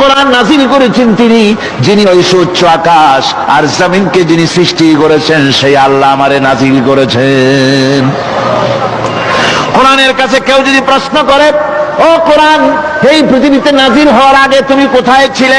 কোরআন নাজিল করেছেন তিনি, যিনি ওই সূর্য আকাশ আর জমিনকে যিনি সৃষ্টি করেছেন, সেই আল্লাহ আমারে নাজিল করেছেন। কোরআনের কাছে কেউ যদি প্রশ্ন করে, ও কোরআন, এই পৃথিবীতে নাজিল হওয়ার আগে তুমি কোথায় ছিলে?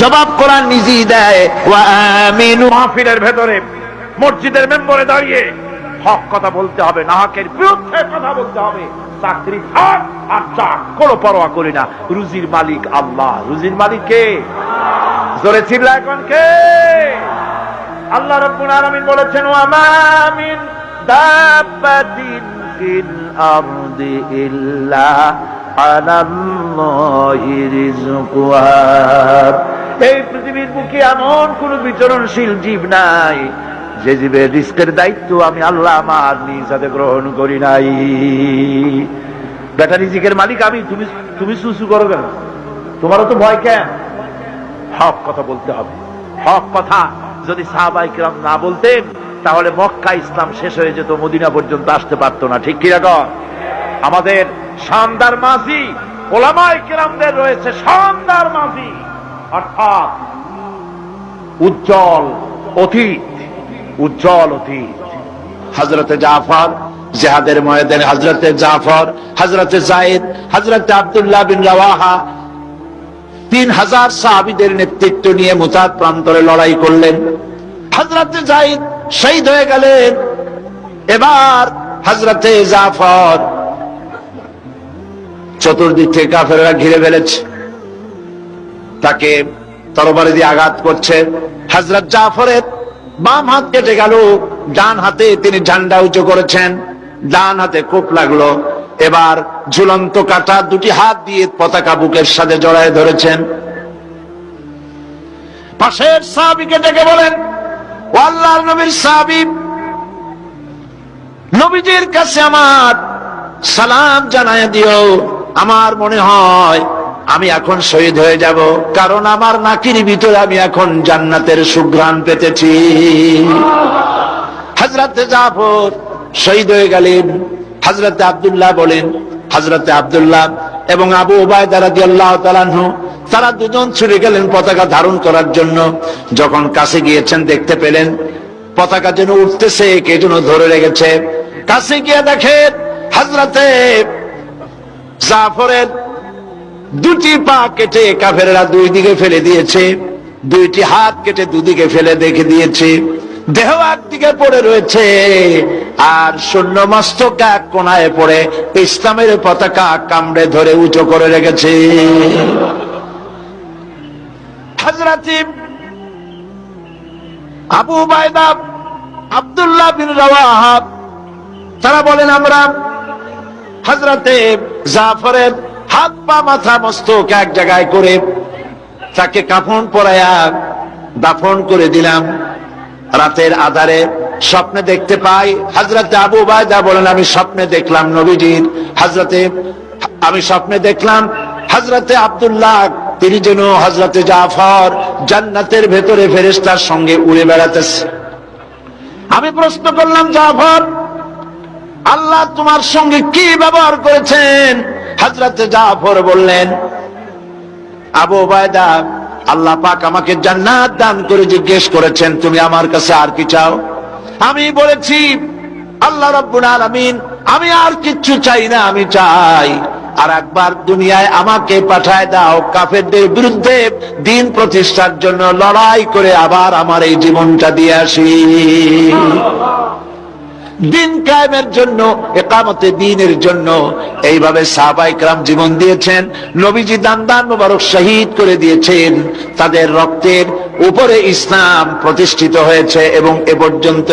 জবাব কোরআন নিজেই দেয় মাহফিলের ভেতরে, মসজিদের মেম্বরে দাঁড়িয়ে হক কথা বলতে হবে, নাহকের বিরুদ্ধে কথা বলতে হবে। চাকরি থাক আর চাক কোনো পরোয়া করি না। রুজির মালিক আল্লাহ। রুজির মালিক কে? জোরে চিল্লা এখন কে? আল্লাহ রব্বুল আলামিন বলেছেন, ওয়া মা মিন দাব্বাতিন ফিল আরদি ইল্লা আলাল্লাহি রিজকুহা এই পৃথিবীর বুকে এমন কোন বিচরণশীল জীব নাই, যে জীবের রিস্কের দায়িত্ব আমি আল্লাহ আমার নিজ হাতে গ্রহণ করি নাই। বেটা রিজিকের মালিক আমি, তুমি তুমি সুসু করো কেন? তোমারও তো ভয় কেন? হক কথা বলতে হবে। হক কথা যদি সাহাবাই কিরাম না বলতেন, তাহলে মক্কা ইসলাম শেষ হয়ে যেত, মদিনা পর্যন্ত আসতে পারতো না। ঠিক কীরকম আমাদের শানদার মাঝি ওলামাই কিরামদের রয়েছে শানদার মাঝি। অর্থাৎ উজ্জ্বল অতীত উজ্জ্বল অতীত। হজরতে জাফর জেহাদের ময়দানে হজরতে জাফর হজরতে জায়েদ হজরতে আব্দুল্লাহ বিন রাওয়াহা তিন হাজার সাহাবিদের নেতৃত্ব নিয়ে মুতাদ প্রান্তরে লড়াই করলেন। হজরতে জায়েদ শহীদ হয়ে গেলেন। এবার হজরতে জাফর চতুর্দিক থেকে কাফেররা ঘিরে ফেলেছে। তাকে তরবারি দিয়ে আঘাত করছে। হজরত জাফরের বাম হাত কেটে গেল, ডান হাতে তিনি ঝান্ডা উঁচু করেছেন, ডান হাতে কোপ লাগল। এবার ঝুলন্ত কাটা দুটি হাত দিয়ে পতাকা বুকের সাথে জড়ায় ধরেছেন। পাশের সাহাবিকে ডেকে বলেন, ও আল্লাহর নবীর সাহাবি, নবীজির কাছে আমার সালাম জানায় দিও। আমার মনে হয় আমি এখন শহীদ হয়ে যাব। কারণ আমার নাকির ভিতরে আমি এখন জান্নাতের সুঘ্রাণ পেতেছি। হাজরাতে জাফর শহীদ হয়ে গেলেন। হাজরাতে আব্দুল্লাহ বলেন হাজরাতে আব্দুল্লাহ এবং আবু ওবায়দা রাদিয়াল্লাহু তাআলা আনহু, তারা দুজন ছুটে গেলেন পতাকা ধারণ করার জন্য। যখন কাছে গিয়েছেন, দেখতে পেলেন পতাকা যেন উঠতেছে, কে যেন ধরে রেখেছে। কাছে গিয়ে দেখেন হাজরাতে জাফরের দুটি পা কেটে কাফেরেরা দুই দিকে ফেলে দিয়েছে, দুইটি হাত কেটে দুদিকে ফেলে দেখে দিয়েছে, দেহ একদিকে পড়ে রয়েছে, আর শূন্য মস্তক এক কোনায় পড়ে ইসলামের পতাকা কামড়ে ধরে উঁচু করে রেখেছে। আবু বায়দা আব্দুল্লাহ বিন রাওয়াহাব তারা বলেন, আমরা হাজরাতে জাফরের হাত পা, মাথা, মস্তক এক জায়গায় করে তাকে কাফন পরায়া দাফন করে দিলাম। রাতের আধারে স্বপ্নে দেখতে পাই হাজরাতে আবু বায়দা বলেন, আমি স্বপ্নে দেখলাম নবীজির হাজরাতে আমি স্বপ্নে দেখলাম হাজরাতে আব্দুল্লাহ, তিনি যেন হাজরাতে জাফর জান্নাতের ভেতরে ফেরেস্তার সঙ্গে উড়ে বেড়াতেছে। আমি প্রশ্ন করলাম, জাফর, আল্লাহ তোমার সঙ্গে কি ব্যবহার করেছেন? হাজরাতে জাফর বললেন, আবু বায়দা আল্লাহ পাক আমাকে জান্নাত দান করে জিজ্ঞেস করেছেন, তুমি আমার কাছে আর কি চাও? আমি বলেছি, আল্লাহ রব্বুল আলামিন, আমি আর কিচ্ছু চাই না, আমি চাই। আর একবার দুনিয়ায় আমাকে পাঠায় দাও, কাফেরদের বিরুদ্ধে দিন প্রতিষ্ঠার জন্য লড়াই করে আবার আমার এই জীবনটা দিয়ে আসি। দিন কায়েমের জন্য, একামতে দিনের জন্য। এইভাবে সাহাবাই ক্রাম জীবন দিয়েছেন, নবীজি দান দান মোবারক শহীদ করে দিয়েছেন। তাদের রক্তের উপরে ইসলাম প্রতিষ্ঠিত হয়েছে এবং এ পর্যন্ত